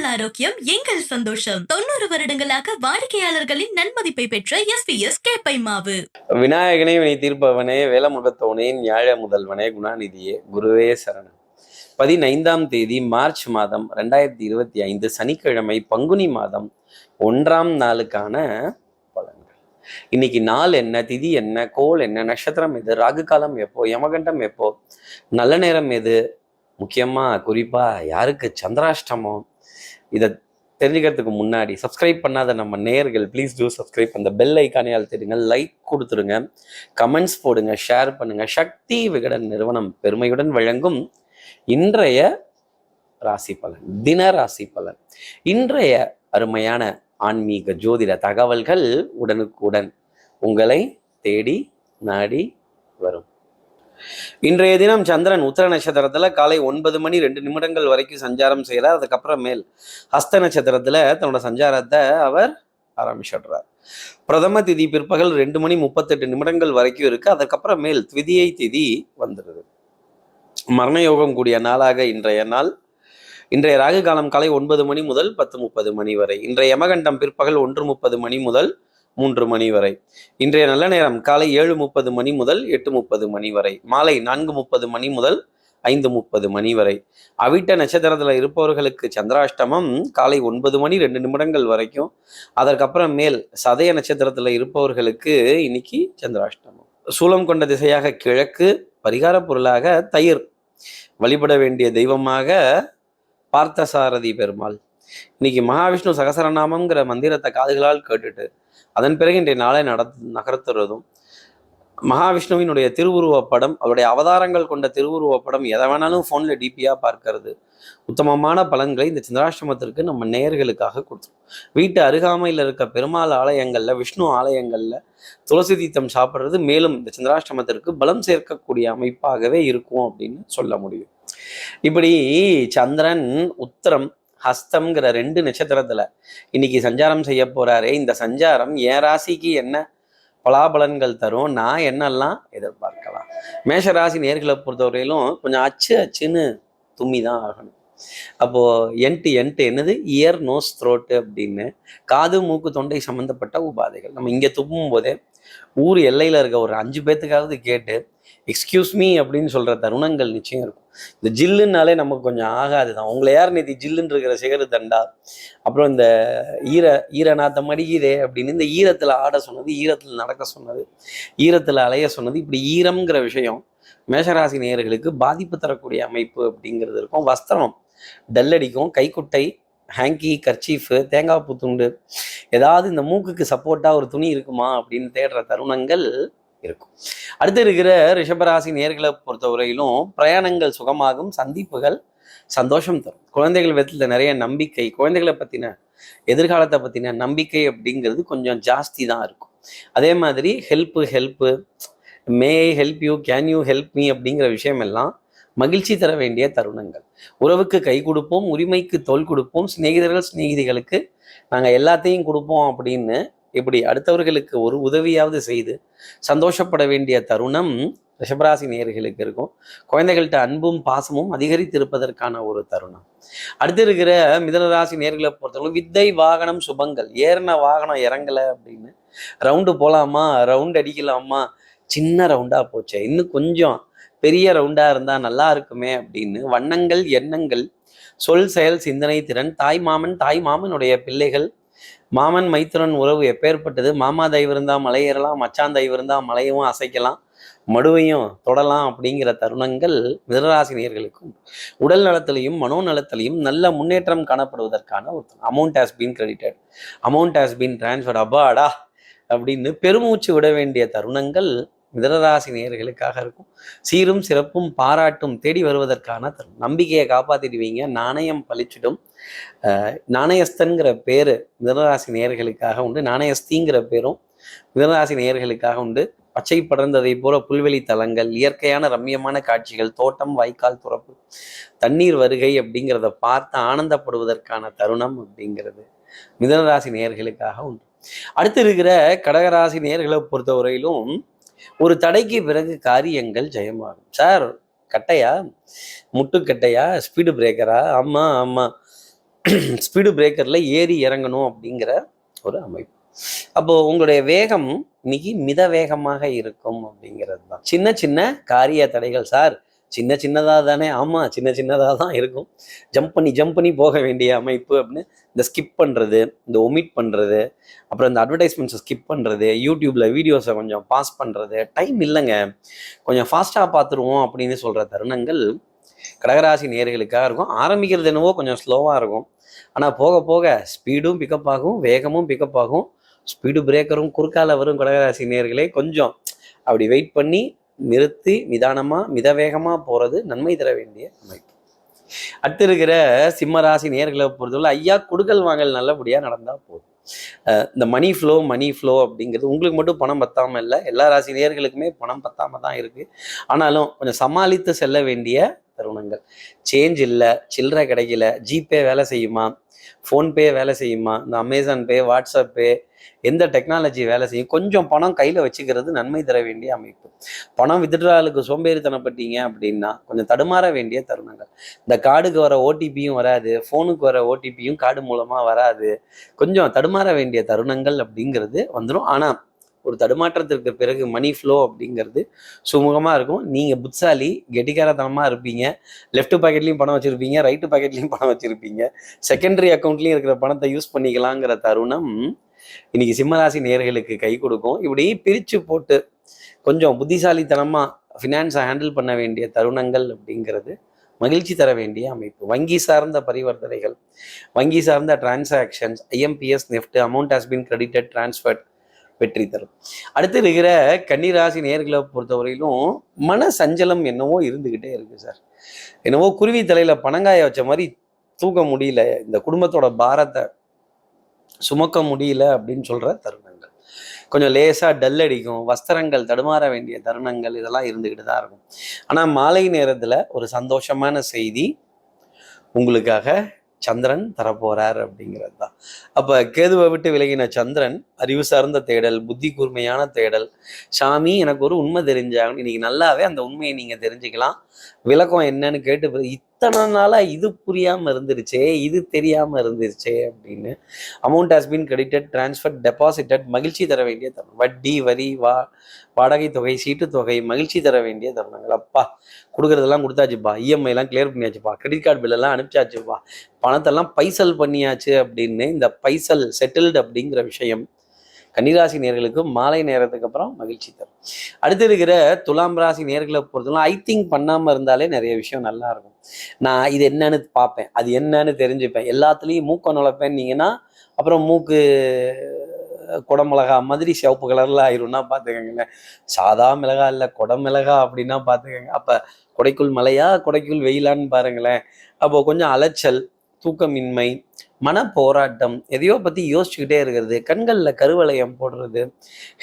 உங்கள் ஆரோக்கியம் எங்கள் சந்தோஷம். தொண்ணூறு வருடங்களாக வாடிக்கையாளர்களின் நன்மதிப்பை பெற்ற எஸ்பிஎஸ் கேப்பை மாவு விநாயகனே வினை தீர்ப்பவனே வேலமுகத்தவனே ஞாழ முதல்வனே குணாநிதியே குருவே சரணன் பதினைந்தாம் தேதி மார்ச் மாதம் ரெண்டாயிரத்தி இருபத்தி ஐந்து சனிக்கிழமை பங்குனி மாதம் ஒன்றாம் நாளுக்கான பலன்கள். இன்னைக்கு நாள் என்ன திதி என்ன கோல் என்ன நட்சத்திரம் எது ராகு காலம் எப்போ யமகண்டம் எப்போ நல்ல நேரம் எது? முக்கியமா குறிப்பா யாருக்கு சந்திராஷ்டமம் இதை தெரிஞ்சுக்கிறதுக்கு முன்னாடி சப்ஸ்கிரைப் பண்ணாத நம்ம நேர்கள் ப்ளீஸ் டூ சப்ஸ்கிரைப் அந்த பெல் ஐக்கானே அழுத்திடுங்க லைக் கொடுத்துருங்க கமெண்ட்ஸ் போடுங்க ஷேர் பண்ணுங்க. சக்தி விகடன் நிறுவனம் பெருமையுடன் வழங்கும் இன்றைய ராசி பலன் தின ராசி பலன். இன்றைய அருமையான ஆன்மீக ஜோதிட தகவல்கள் உடனுக்குடன் உங்களை தேடி நாடி வரும். இன்றைய தினம் சந்திரன் உத்தர நட்சத்திரத்துல காலை ஒன்பது மணி ரெண்டு நிமிடங்கள் வரைக்கும் சஞ்சாரம் செய்கிறார் அதுக்கப்புறம் மேல் ஹஸ்த நட்சத்திரத்துல தன்னோட சஞ்சாரத்தை அவர் ஆரம்பிச்சிடுறார். பிரதம திதி பிற்பகல் ரெண்டு மணி முப்பத்தெட்டு நிமிடங்கள் வரைக்கும் இருக்கு. அதுக்கப்புறம் மேல் திதியை திதி வந்துடுது. மரணயோகம் கூடிய நாளாக இன்றைய நாள். இன்றைய ராகு காலம் காலை ஒன்பது மணி முதல் பத்து முப்பது மணி வரை. இன்றைய யமகண்டம் பிற்பகல் ஒன்று முப்பது மணி முதல் மூன்று மணி வரை. இன்றைய நல்ல நேரம் காலை ஏழு முப்பது மணி முதல் எட்டு முப்பது மணி வரை. மாலை நான்கு முப்பது மணி முதல் ஐந்து முப்பது மணி வரை. அவிட்ட நட்சத்திரத்தில் இருப்பவர்களுக்கு சந்திராஷ்டமம் காலை ஒன்பது மணி ரெண்டு நிமிடங்கள் வரைக்கும். அதற்கப்புறம் மேல் சதய நட்சத்திரத்தில் இருப்பவர்களுக்கு இன்னைக்கு சந்திராஷ்டமம். சூலம் கொண்ட திசையாக கிழக்கு பரிகார பொருளாக தயிர். வழிபட வேண்டிய தெய்வமாக பார்த்தசாரதி பெருமாள். இன்னைக்கு மகாவிஷ்ணு சகசரநாமங்கிற மந்திரத்தை காதுகளால் கேட்டுட்டு அதன் பிறகு இன்றைய நாளை நட நகர்த்துறதும் மகாவிஷ்ணுவினுடைய திருவுருவப்படம் அவருடைய அவதாரங்கள் கொண்ட திருவுருவப்படம் எதை வேணாலும் ஃபோனில் டிபியாக பார்க்கறது. உத்தமமான பலன்களை இந்த சந்திராஷ்டமத்திற்கு நம்ம நேயர்களுக்காக கொடுத்துரும் வீட்டு அருகாமையில் இருக்க பெருமாள் ஆலயங்களில் விஷ்ணு ஆலயங்களில் துளசி தீர்த்தம் சாப்பிட்றது மேலும் இந்த சந்திராஷ்டமத்திற்கு பலம் சேர்க்கக்கூடிய அமைப்பாகவே இருக்கும் அப்படின்னு சொல்ல முடியும். இப்படி சந்திரன் உத்தரம் ஹஸ்தம்ங்கிற ரெண்டு நட்சத்திரத்துல இன்னைக்கு சஞ்சாரம் செய்ய போறாரே. இந்த சஞ்சாரம் என் ராசிக்கு என்ன பலாபலன்கள் தரும்? நான் என்னெல்லாம் எதிர்பார்க்கலாம்? மேஷ ராசி நேர்களை பொறுத்தவரையிலும் கொஞ்சம் அச்சு அச்சுன்னு தும்மி தான் ஆகணும். அப்போ என்ட்டு என்ட்டு என்னது? இயர் நோஸ் த்ரோட்டு அப்படின்னு காது மூக்கு தொண்டை சம்பந்தப்பட்ட உபாதைகள். நம்ம இங்கே துப்பும் போதே ஊர் எல்லையில் இருக்க ஒரு அஞ்சு பேர்த்துக்காவது கேட்டு எக்ஸ்கியூஸ் மீ அப்படின்னு சொல்ற தருணங்கள் நிச்சயம் இருக்கும். இந்த ஜில்லுன்னாலே நமக்கு கொஞ்சம் ஆகாது தான் உங்களை யார் நேத்தி ஜில்லுன்னு இருக்கிற சிகரு தண்டா? அப்புறம் இந்த ஈர ஈர நாத்த மடிக்குதே அப்படின்னு இந்த ஈரத்தில் ஆட சொன்னது ஈரத்தில் நடக்க சொன்னது ஈரத்தில் அலைய சொன்னது இப்படி ஈரம்ங்கிற விஷயம் மேஷராசி நேயர்களுக்கு பாதிப்பு தரக்கூடிய அமைப்பு அப்படிங்கிறது இருக்கும். வஸ்திரம் டல்லடிக்கும் கைக்குட்டை ஹேங்கி கர்ச்சீஃபு தேங்காய் பூ துண்டு ஏதாவது இந்த மூக்குக்கு சப்போர்ட்டாக ஒரு துணி இருக்குமா அப்படின்னு தேடுற தருணங்கள் இருக்கும். அடுத்து இருக்கிற ரிஷபராசி நேர்களை பொறுத்தவரையிலும் பிரயாணங்கள் சுகமாகும் சந்திப்புகள் சந்தோஷம் தரும். குழந்தைகள் விதத்தில் நிறைய நம்பிக்கை குழந்தைகளை பற்றின எதிர்காலத்தை பற்றின நம்பிக்கை அப்படிங்கிறது கொஞ்சம் ஜாஸ்தி தான் இருக்கும். அதே மாதிரி help help may help you can you help me அப்படிங்கிற விஷயம் எல்லாம் மகிழ்ச்சி தர வேண்டிய தருணங்கள். உறவுக்கு கை கொடுப்போம் உரிமைக்கு தோல் கொடுப்போம் சிநேகிதர்கள் சிநேகிதிகளுக்கு நாங்கள் எல்லாத்தையும் கொடுப்போம் அப்படின்னு இப்படி அடுத்தவர்களுக்கு ஒரு உதவியாவது செய்து சந்தோஷப்பட வேண்டிய தருணம் ரிஷபராசி நேர்களுக்கு இருக்கும். குழந்தைகள்கிட்ட அன்பும் பாசமும் அதிகரித்திருப்பதற்கான ஒரு தருணம். அடுத்து இருக்கிற மிதனராசி நேர்களை பொறுத்தவரை வித்தை வாகனம் சுபங்கள். ஏறின வாகனம் இறங்கலை அப்படின்னு ரவுண்டு போகலாமா ரவுண்ட் அடிக்கலாமா? சின்ன ரவுண்டாக போச்சே. இன்னும் கொஞ்சம் பெரிய ரவுண்டாக இருந்தால் நல்லா இருக்குமே அப்படின்னு வண்ணங்கள் எண்ணங்கள் சொல் செயல் சிந்தனை திறன் தாய் மாமன் தாய் மாமனுடைய பிள்ளைகள் மாமன் மைத்துனன் உறவு எப்பேற்பட்டது? மாமா தயவு இருந்தால் மலையேறலாம் மச்சான் தயவு இருந்தால் மலையவும் அசைக்கலாம் மடுவையும் தொடலாம் அப்படிங்கிற தருணங்கள் மிதராசினியர்களுக்கும் உடல் நலத்திலையும் மனோநலத்திலையும் நல்ல முன்னேற்றம் காணப்படுவதற்கான ஒரு amount has been credited amount has been transfer அப்பாடா! அப்படின்னு பெருமூச்சு விட வேண்டிய தருணங்கள் மிதனராசி நேயர்களுக்காக இருக்கும். சீரும் சிறப்பும் பாராட்டும் தேடி வருவதற்கான தருணம். நம்பிக்கையை காப்பாத்திடுவீங்க. நாணயம் பளிச்சிடும் நாணயஸ்தன்கிற பேரு மிதனராசி நேயர்களுக்காக உண்டு. நாணயஸ்திங்கிற பேரும் மிதனராசி நேயர்களுக்காக உண்டு. பச்சை படர்ந்ததை போல புல்வெளி தலங்கள் இயற்கையான ரம்மியமான காட்சிகள் தோட்டம் வாய்க்கால் துறப்பு தண்ணீர் வருகை அப்படிங்கிறத பார்த்து ஆனந்தப்படுவதற்கான தருணம் அப்படிங்கிறது மிதனராசி நேயர்களுக்காக உண்டு. அடுத்து இருக்கிற கடகராசி நேயர்களை பொறுத்தவரையிலும் ஒரு தடைக்கு பிறகு காரியங்கள் ஜெயமாகும். சார் கட்டையா? முட்டுக்கட்டையா ஸ்பீடு பிரேக்கரா ஆமாம் ஆமாம் ஸ்பீடு பிரேக்கரில் ஏறி இறங்கணும் அப்படிங்கிற ஒரு அமைப்பு. அப்போ உங்களுடைய வேகம் இன்னைக்கு மித வேகமாக இருக்கும் அப்படிங்கிறது தான் சின்ன சின்ன காரிய தடைகள். சார் சின்ன சின்னதாக தானே? ஆமாம் சின்ன சின்னதாக தான் இருக்கும். ஜம்ப் பண்ணி ஜம்ப் பண்ணி போக வேண்டிய அமைப்பு அப்படின்னு இந்த ஸ்கிப் பண்ணுறது இந்த ஒமிட் பண்ணுறது அப்புறம் இந்த அட்வர்டைஸ்மெண்ட்ஸை ஸ்கிப் பண்ணுறது யூடியூப்பில் வீடியோஸை கொஞ்சம் பாஸ் பண்ணுறது டைம் இல்லைங்க. கொஞ்சம் ஃபாஸ்ட்டாக பார்த்துருவோம் அப்படின்னு சொல்கிற தருணங்கள் கடகராசி நேர்களுக்காக இருக்கும். ஆரம்பிக்கிறது என்னவோ கொஞ்சம் ஸ்லோவாக இருக்கும். ஆனால் போக போக ஸ்பீடும் பிக்கப் ஆகும் வேகமும் பிக்கப் ஆகும். ஸ்பீடு பிரேக்கரும் குறுக்கால வரும் கடகராசி நேர்களே. கொஞ்சம் அப்படி வெயிட் பண்ணி நிறுத்தி நிதானமாக மித வேகமாக போகிறது நன்மை தர வேண்டிய அமைப்பு. அடுத்து இருக்கிற சிம்ம ராசி நேர்களை பொறுத்தவரை ஐயா குடுக்கல் வாங்கல் நல்லபடியாக நடந்தால் போதும். இந்த மணி ஃப்ளோ மணி ஃப்ளோ அப்படிங்கிறது உங்களுக்கு மட்டும் பணம் பத்தாமல் இல்லை எல்லா ராசி நேர்களுக்குமே பணம் பத்தாமல் தான் இருக்குது ஆனாலும் கொஞ்சம் சமாளித்து செல்ல வேண்டிய தருணங்கள். சேஞ்ச் இல்லை சில்லறை கிடைக்கல ஜிபே வேலை செய்யுமா ஃபோன்பே வேலை செய்யுமா? இந்த அமேசான் பே வாட்ஸ்அப் பே எந்த டெக்னாலஜி வேலை செய்யும்? கொஞ்சம் பணம் கையில் வச்சுக்கிறது நன்மை தர வேண்டிய அமைப்பு. பணம் வித்ட்ராலுக்கு சோம்பேறித்தனப்பட்டீங்க அப்படின்னா கொஞ்சம் தடுமாற வேண்டிய தருணங்கள். இந்த கார்டுக்கு வர ஓடிபியும் வராது. ஃபோனுக்கு வர ஓடிபியும் கார்டு மூலமாக வராது. கொஞ்சம் தடுமாற வேண்டிய தருணங்கள் அப்படிங்கிறது வந்துடும் ஆனால் ஒரு தடுமாற்றத்திற்கு பிறகு மணி ஃப்ளோ அப்படிங்கிறது சுமூகமாக இருக்கும். நீங்கள் புட்சாலி கெட்டிக்காரத்தனமாக இருப்பீங்க. லெஃப்ட் பாக்கெட்லேயும் பணம் வச்சுருப்பீங்க ரைட்டு பாக்கெட்லேயும் பணம் வச்சுருப்பீங்க. செகண்டரி அக்கௌண்ட்லேயும் இருக்கிற பணத்தை யூஸ் பண்ணிக்கலாங்கிற தருணம் இன்னைக்கு சிம்மராசி நேர்களுக்கு கை கொடுக்கும். இப்படி பிரித்து போட்டு கொஞ்சம் புத்திசாலித்தனமாக ஃபினான்ஸை ஹேண்டில் பண்ண வேண்டிய தருணங்கள் அப்படிங்கிறது மகிழ்ச்சி தர வேண்டிய அமைப்பு. வங்கி சார்ந்த பரிவர்த்தனைகள் வங்கி சார்ந்த transactions IMPS NEFT amount has been credited transferred வெற்றி தரும் அடுத்து இருக்கிற கன்னிராசி நேர்களை பொறுத்தவரையிலும் மன சஞ்சலம் என்னவோ இருந்துக்கிட்டே இருக்கு சார். என்னவோ குருவி தலையில பனங்காய வச்ச மாதிரி தூக்க முடியல இந்த குடும்பத்தோட பாரத்தை சுமக்க முடியல அப்படின்னு சொல்ற தருணங்கள். கொஞ்சம் லேசா டல் அடிக்கும் வஸ்திரங்கள் தடுமாற வேண்டிய தருணங்கள் இதெல்லாம் இருந்துக்கிட்டு தான் இருக்கும். ஆனா மாலை நேரத்துல ஒரு சந்தோஷமான செய்தி உங்களுக்காக சந்திரன் தரப்போறார் அப்படிங்கிறது தான். அப்போ கேதுவை விட்டு விலகின சந்திரன் அறிவு சார்ந்த தேடல் புத்தி கூர்மையான தேடல். சாமி எனக்கு ஒரு உண்மை தெரிஞ்சாங்க இன்னைக்கு நல்லாவே அந்த உண்மையை நீங்க தெரிஞ்சுக்கலாம். விளக்கம் என்னன்னு கேட்டு இத்தனை நாளா இது புரியாம இருந்துருச்சே இது தெரியாம இருந்துருச்சே அப்படின்னு amount has been credited transferred deposited மகிழ்ச்சி தர வேண்டிய தருணம். வட்டி வரி வா வாடகை தொகை சீட்டு தொகை மகிழ்ச்சி தர வேண்டிய தருணங்கள். அப்பா கொடுக்குறதெல்லாம் கொடுத்தாச்சுப்பா இஎம்ஐ எல்லாம் கிளியர் பண்ணியாச்சுப்பா கிரெடிட் கார்டு பில் எல்லாம் அனுப்பிச்சாச்சுப்பா பணத்தெல்லாம் பைசல் பண்ணியாச்சு அப்படின்னு இந்த பைசல் செட்டில்டு அப்படிங்கிற விஷயம் கன்னிராசி நேர்களுக்கு மாலை நேரத்துக்கு அப்புறம் மகிழ்ச்சி தரும். அடுத்து இருக்கிற துலாம் ராசி நேர்களை பொறுத்தவரை ஐ திங்க் பண்ணாமல் இருந்தாலே நிறைய விஷயம் நல்லா இருக்கும். நான் இது என்னன்னு பார்ப்பேன் அது என்னன்னு தெரிஞ்சுப்பேன். எல்லாத்துலேயும் மூக்க நுழைப்பேன்னீங்கன்னா அப்புறம் மூக்கு குடமிளகா மாதிரி சிவப்பு கலரில் ஆயிரும்னா பார்த்துக்கோங்களேன். சாதா மிளகா இல்லை குடமிளகா அப்படின்னா பார்த்துக்கோங்க. அப்போ கொடைக்குள் மலையா கொடைக்குள் வெயிலான்னு பாருங்களேன். அப்போ கொஞ்சம் அலைச்சல் தூக்கமின்மை மன போராட்டம் எதையோ பற்றி யோசிச்சுக்கிட்டே இருக்கிறது கண்களில் கருவளையம் போடுறது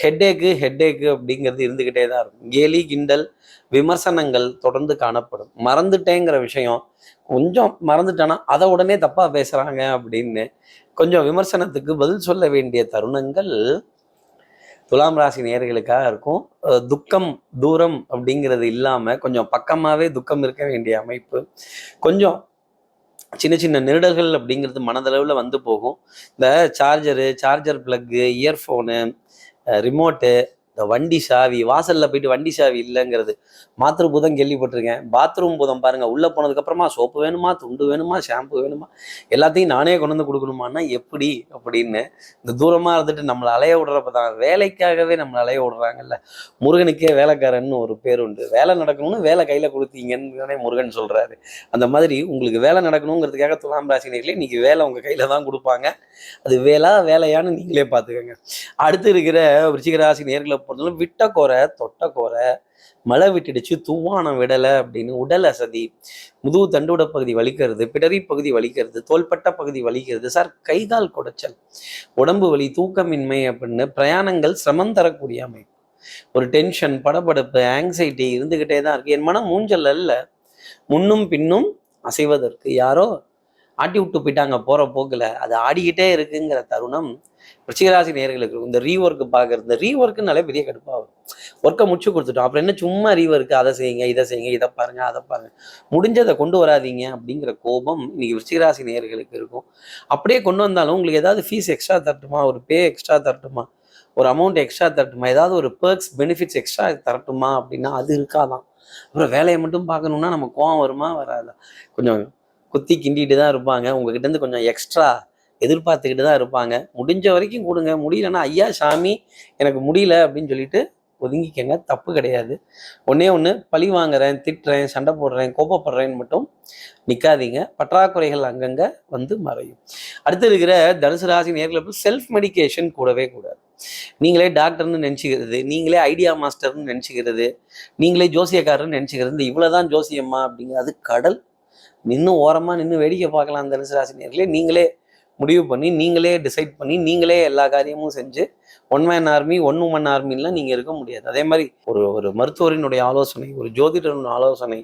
ஹெட்டேக்கு ஹெட்டேக்கு அப்படிங்கிறது இருந்துக்கிட்டே தான் இருக்கும். கேலி கிண்டல் விமர்சனங்கள் தொடர்ந்து காணப்படும். மறந்துட்டேங்கிற விஷயம் கொஞ்சம் மறந்துட்டேன்னா அதை உடனே தப்பாக பேசுகிறாங்க அப்படின்னு கொஞ்சம் விமர்சனத்துக்கு பதில் சொல்ல வேண்டிய தருணங்கள் துலாம் ராசி நேர்களுக்காக இருக்கும். துக்கம் தூரம் அப்படிங்கிறது இல்லாமல் கொஞ்சம் பக்கமாகவே துக்கம் இருக்க வேண்டிய அமைப்பு. கொஞ்சம் சின்ன சின்ன நெருடல்கள் அப்படிங்கிறது மனதளவில் வந்து போகும். இந்த charger charger plug earphone remote இந்த வண்டி சாவி வாசல்ல போயிட்டு வண்டி சாவி இல்லைங்கிறது மாத்திரு பூதம் கேள்விப்பட்டிருக்கேன். பாத்ரூம் பூதம் பாருங்க உள்ளே போனதுக்கப்புறமா சோப்பு வேணுமா துண்டு வேணுமா ஷாம்பு வேணுமா எல்லாத்தையும் நானே கொண்டு வந்து கொடுக்கணுமான்னா எப்படி அப்படின்னு இந்த தூரமாக இருந்துட்டு நம்மளை அலைய விடுறப்ப தான் வேலைக்காகவே நம்மளை அலைய விடுறாங்கல்ல. முருகனுக்கே வேலைக்காரன்னு ஒரு பேர் உண்டு. வேலை நடக்கணும்னு வேலை கையில் கொடுத்தீங்கன்னு தானே முருகன் சொல்கிறாரு அந்த மாதிரி உங்களுக்கு வேலை நடக்கணுங்கிறதுக்காக துலாம் ராசினியர்களே இன்னைக்கு வேலை உங்கள் கையில் தான் கொடுப்பாங்க. அது வேலா வேலையான்னு நீங்களே பார்த்துக்கோங்க. அடுத்து இருக்கிற விருச்சிக ராசி நேர்களை பொறுத்தவரை விட்ட கோரை தொட்ட கோரை மழை விட்டுடுச்சு தூவானம் விடலை அப்படின்னு உடல் அசதி முதுகு தண்டுட பகுதி வலிக்கிறது பிடரி பகுதி வலிக்கிறது தோள்பட்ட பகுதி வலிக்கிறது சார் கை கால் குடைச்சல் உடம்பு வலி தூக்கமின்மை அப்படின்னு பிரயாணங்கள் சிரமம் தரக்கூடிய அமைப்பு. ஒரு டென்ஷன் படபடப்பு ஆங்ஸைட்டி இருந்துகிட்டே தான் இருக்கு. என் மனம் மூஞ்சல் அல்ல முன்னும் பின்னும் அசைவதற்கு யாரோ ஆட்டி விட்டு போயிட்டாங்க போற போக்கில். அது ஆடிக்கிட்டே இருக்குங்கிற தருணம் ரிச்சிகராசி நேர்களுக்கு இந்த ரீஒர்க் பார்க்கறது இந்த ரீஒர்க்குனாலே பெரிய கடுப்பாகும். ஒர்க்கை முடிச்சு கொடுத்துட்டோம். அப்புறம் என்ன சும்மா ரீஒர்க்கு அதை செய்யுங்க இதை செய்யுங்க இதை பாருங்க அதை பாருங்க. முடிஞ்சதை கொண்டு வராதீங்க அப்படிங்கிற கோபம் இன்னைக்கு விருச்சிகராசி நேர்களுக்கு இருக்கும். அப்படியே கொண்டு வந்தாலும் உங்களுக்கு ஏதாவது ஃபீஸ் எக்ஸ்ட்ரா தரட்டுமா? ஒரு பே எக்ஸ்ட்ரா தரட்டுமா? ஒரு அமௌண்ட் எக்ஸ்ட்ரா தரட்டுமா? ஏதாவது ஒரு பெர்க்ஸ் பெனிஃபிட்ஸ் எக்ஸ்ட்ரா தரட்டுமா அப்படின்னா அது இருக்காதான். அப்புறம் வேலையை மட்டும் பார்க்கணும்னா நம்ம கோவம் வருமா? வராதா? கொஞ்சம் குத்தி கிண்டிட்டு தான் இருப்பாங்க. உங்ககிட்ட இருந்து கொஞ்சம் எக்ஸ்ட்ரா எதிர்பார்த்துக்கிட்டு தான் இருப்பாங்க. முடிஞ்ச வரைக்கும் கொடுங்க. முடியலன்னா ஐயா சாமி எனக்கு முடியல அப்படின்னு சொல்லிட்டு ஒதுங்கிக்கங்க. தப்பு கிடையாது. ஒண்ணே ஒன்று பழி வாங்குறேன் திட்டுறேன் சண்டை போடுறேன் கோபப்படுறேன்னு மட்டும் நிற்காதீங்க பற்றாக்குறைகள் அங்கங்கே வந்து மறையும். அடுத்து இருக்கிற தனுசு ராசி நேர்களை செல்ஃப் மெடிகேஷன் கூடவே கூடாது. நீங்களே டாக்டர்னு நினச்சிக்கிறது நீங்களே ஐடியா மாஸ்டர்னு நினச்சிக்கிறது நீங்களே ஜோசியக்காரர்னு நினச்சிக்கிறது இவ்வளோ இவ்வளோதான் ஜோசியம்மா அப்படிங்கிறது கடல். நின்று ஓரமாக நின்று வேடிக்கை பார்க்கலாம் அந்த தனுசு ராசி நேர்களே. நீங்களே முடிவு பண்ணி நீங்களே டிசைட் பண்ணி நீங்களே எல்லா காரியமும் செஞ்சு one man army one woman ஆர்மிலாம் நீங்கள் இருக்க முடியாது. அதே மாதிரி ஒரு ஒரு மருத்துவரினுடைய ஆலோசனை ஒரு ஜோதிடனுடைய ஆலோசனை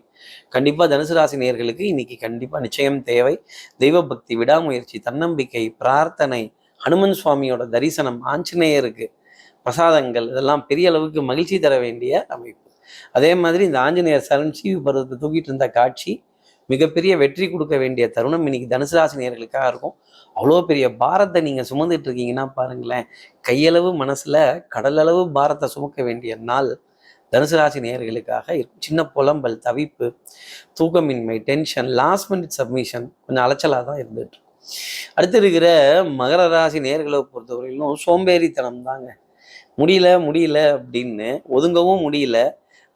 கண்டிப்பாக தனுசு ராசி நேர்களுக்கு இன்னைக்கு கண்டிப்பாக நிச்சயம் தேவை. தெய்வ பக்தி விடாமுயற்சி தன்னம்பிக்கை பிரார்த்தனை ஹனுமன் சுவாமியோட தரிசனம் ஆஞ்சநேயருக்கு பிரசாதங்கள் இதெல்லாம் பெரிய அளவுக்கு மகிழ்ச்சி தர வேண்டிய அமைப்பு. அதே மாதிரி இந்த ஆஞ்சநேயர் சரண் சீவி பருவத்தை தூக்கிட்டு இருந்த காட்சி மிகப்பெரிய வெற்றி கொடுக்க வேண்டிய தருணம் இன்னைக்கு தனுசு ராசி நேயர்களுக்காக இருக்கும். அவ்வளோ பெரிய பாரத்தை நீங்கள் சுமந்துட்டு இருக்கீங்கன்னா பாருங்களேன். கையளவு மனசில் கடலளவு பாரத்தை சுமக்க வேண்டிய நாள் தனுசு ராசி நேயர்களுக்காக இருக்கும். சின்ன புலம்பல் தவிப்பு தூக்கமின்மை டென்ஷன் லாஸ்ட் மினிட் சப்மிஷன் கொஞ்சம் அலைச்சலாக தான் இருந்துட்டு அடுத்து இருக்கிற மகர ராசி நேர்களை பொறுத்தவரையிலும் சோம்பேறித்தனம் தாங்க முடியல முடியல அப்படின்னு ஒதுங்கவும் முடியல.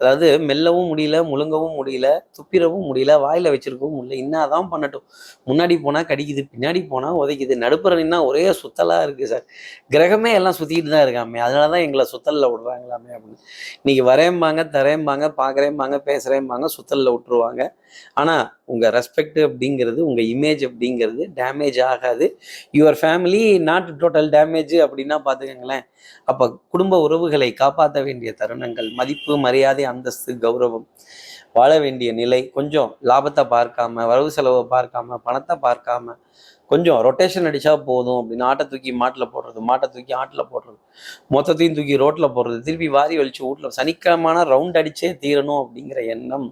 அதாவது மெல்லவும் முடியல முழுங்கவும் முடியல துப்பிடவும் முடியல வாயில வச்சிருக்கவும் முடியல இன்னாதான் பண்ணட்டும். முன்னாடி போனா கடிக்குது பின்னாடி போனா உதைக்குது. நடுப்புற நின்னா ஒரே சுத்தலா இருக்கு சார். கிரகமே எல்லாம் சுத்திட்டு தான் இருக்காமே. அதனாலதான் எங்களை சுத்தல்ல விடுறாங்களாமே அப்படின்னு. இன்னைக்கு வரேம்பாங்க தரேம்பாங்க பார்க்குறேம்பாங்க பேசுகிறேம்பாங்க சுத்தலில் விட்டுருவாங்க. ஆனால் உங்கள் ரெஸ்பெக்ட் அப்படிங்கிறது உங்கள் இமேஜ் அப்படிங்கிறது டேமேஜ் ஆகாது. Your family not total damage அப்படின்னா பார்த்துக்கங்களேன் அப்போ குடும்ப உறவுகளை காப்பாற்ற வேண்டிய தருணங்கள் மதிப்பு மரியாதை அந்தஸ்து கௌரவம் வாழ வேண்டிய நிலை. கொஞ்சம் லாபத்தை பார்க்காம வரவு செலவை பார்க்காம பணத்தை பார்க்காம கொஞ்சம் ரொட்டேஷன் அடிச்சா போதும் அப்படின்னு ஆட்டை தூக்கி மாட்டில் போடுறது மாட்டை தூக்கி ஆட்டில் போடுறது மொத்தத்தையும் தூக்கி ரோட்டில் போடுறது திருப்பி வாரி வலிச்சு வீட்டில் சனிக்கிழமான ரவுண்ட் அடிச்சே தீரணும் அப்படிங்கிற எண்ணம்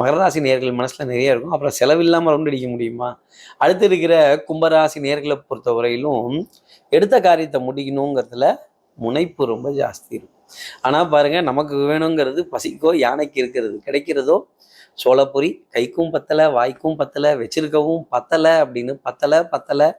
மகராசி நேர்கள் மனசுல நிறைய இருக்கும். அப்புறம் செலவில்லாமல் ரவுண்ட் அடிக்க முடியுமா? அடுத்து இருக்கிற கும்பராசி நேர்களை பொறுத்தவரையிலும் எடுத்த காரியத்தை முடிக்கணுங்கிறதுல முனைப்பு ரொம்ப ஜாஸ்தி இருக்கும். ஆனால் பாருங்க நமக்கு வேணுங்கிறது பசிக்கோ யானைக்கு இருக்கிறது. கிடைக்கிறதோ சோளப்பொறி கைக்கும் பத்தலை வாய்க்கும் பத்தலை வச்சிருக்கவும் பத்தலை அப்படின்னு பத்தலை பத்தலை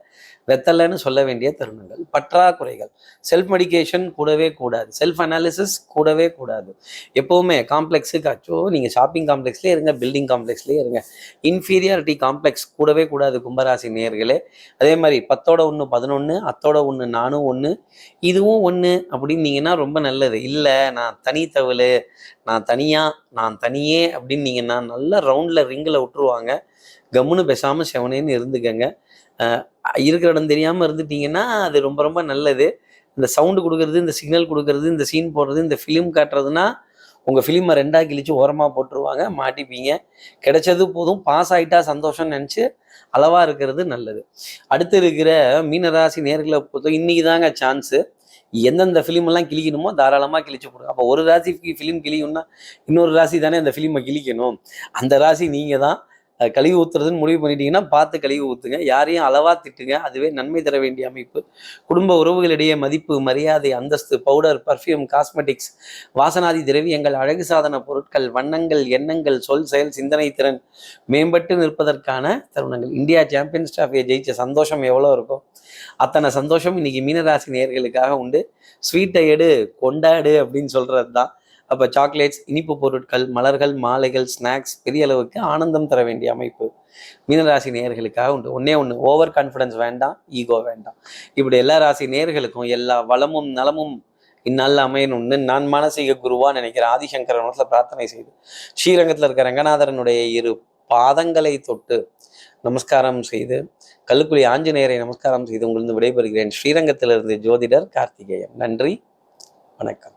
வெத்தலைன்னு சொல்ல வேண்டிய தருணங்கள். பற்றாக்குறைகள். செல்ஃப் மெடிகேஷன் கூடவே கூடாது. செல்ஃப் அனாலிசிஸ் கூடவே கூடாது. எப்போவுமே காம்ப்ளெக்ஸுக்கு நீங்கள் ஷாப்பிங் காம்ப்ளெக்ஸ்லேயே இருங்க பில்டிங் காம்ப்ளெக்ஸ்லேயே இருங்க. இன்ஃபீரியாரிட்டி காம்ப்ளெக்ஸ் கூடவே கூடாது கும்பராசி நேர்களே அதே மாதிரி பத்தோட ஒன்று பதினொன்று அத்தோட ஒன்று நானும் ஒன்று இதுவும் ஒன்று அப்படின்னீங்கன்னா ரொம்ப நல்லது. இல்லை நான் தனித்தவள் நான் தனியாக நான் தனியே அப்படின்னீங்கன்னா நல்லா ரவுண்டில் ரிங்கில் விட்டுருவாங்க. கம்முன்னு பேசாமல் செவனேன்னு இருந்துக்கங்க. இருக்கிற இடம் தெரியாமல் இருந்துட்டீங்கன்னா அது ரொம்ப ரொம்ப நல்லது. இந்த சவுண்டு கொடுக்கறது இந்த சிக்னல் கொடுக்கறது இந்த சீன் போடுறது இந்த ஃபிலிம் காட்டுறதுன்னா உங்கள் ஃபிலிமை ரெண்டாக கிழிச்சு ஓரமாக போட்டுருவாங்க மாட்டிப்பீங்க. கிடைச்சது போதும் பாஸ் ஆகிட்டா சந்தோஷம்னு நினச்சி அளவாக இருக்கிறது நல்லது. அடுத்து இருக்கிற மீனராசி நேர்களை பொறுத்த இன்னைக்கு தாங்க சான்ஸு எந்தெந்த ஃபிலிம் எல்லாம் கிழிக்கணுமோ தாராளமாக கிழிச்சு போடுங்க அப்போ ஒரு ராசிக்கு ஃபிலிம் கிழியும்னா இன்னொரு ராசி தானே அந்த ஃபிலிமை கிழிக்கணும். அந்த ராசி நீங்கள் தான் கழுவி ஊத்துறதுன்னு முடிவு பண்ணிட்டீங்கன்னா பார்த்து கழுவி ஊத்துங்க. யாரையும் அளவா திட்டுங்க. அதுவே நன்மை தர வேண்டிய அமைப்பு. குடும்ப உறவுகளிடையே மதிப்பு மரியாதை அந்தஸ்து பவுடர் பர்ஃப்யூம் காஸ்மெட்டிக்ஸ் வாசனாதி திரவியங்கள் அழகு சாதன பொருட்கள் வண்ணங்கள் எண்ணங்கள் சொல் செயல் சிந்தனை திறன் மேம்பட்டு நிற்பதற்கான தருணங்கள். இந்தியா சாம்பியன்ஸ் டிராஃபியை ஜெயிச்ச சந்தோஷம் எவ்வளோ இருக்கும் அத்தனை சந்தோஷம் இன்னைக்கு மீனராசி நேர்களுக்காக உண்டு. ஸ்வீட்டை எடு கொண்டாடு அப்படின்னு சொல்றது தான் அப்போ சாக்லேட்ஸ் இனிப்பு பொருட்கள் மலர்கள் மாலைகள் ஸ்நாக்ஸ் பெரிய அளவுக்கு ஆனந்தம் தர வேண்டிய அமைப்பு. மீனராசி நேர்களுக்காக உண்டு. ஒன்னே ஒன்று ஓவர் கான்ஃபிடன்ஸ் வேண்டாம் ஈகோ வேண்டாம். இப்படி எல்லா ராசி நேயர்களுக்கும் எல்லா வளமும் நலமும் இந்நாளில் அமையணும்னு நான் மானசீக குருவா நினைக்கிறேன் ஆதிசங்கர பிரார்த்தனை செய்து ஸ்ரீரங்கத்தில் இருக்க ரங்கநாதரனுடைய இரு பாதங்களை தொட்டு நமஸ்காரம் செய்து கல்லுக்குழி ஆஞ்சநேயரை நமஸ்காரம் செய்து உங்களிருந்து விடைபெறுகிறேன். ஸ்ரீரங்கத்திலிருந்து ஜோதிடர் கார்த்திகேயன். நன்றி வணக்கம்.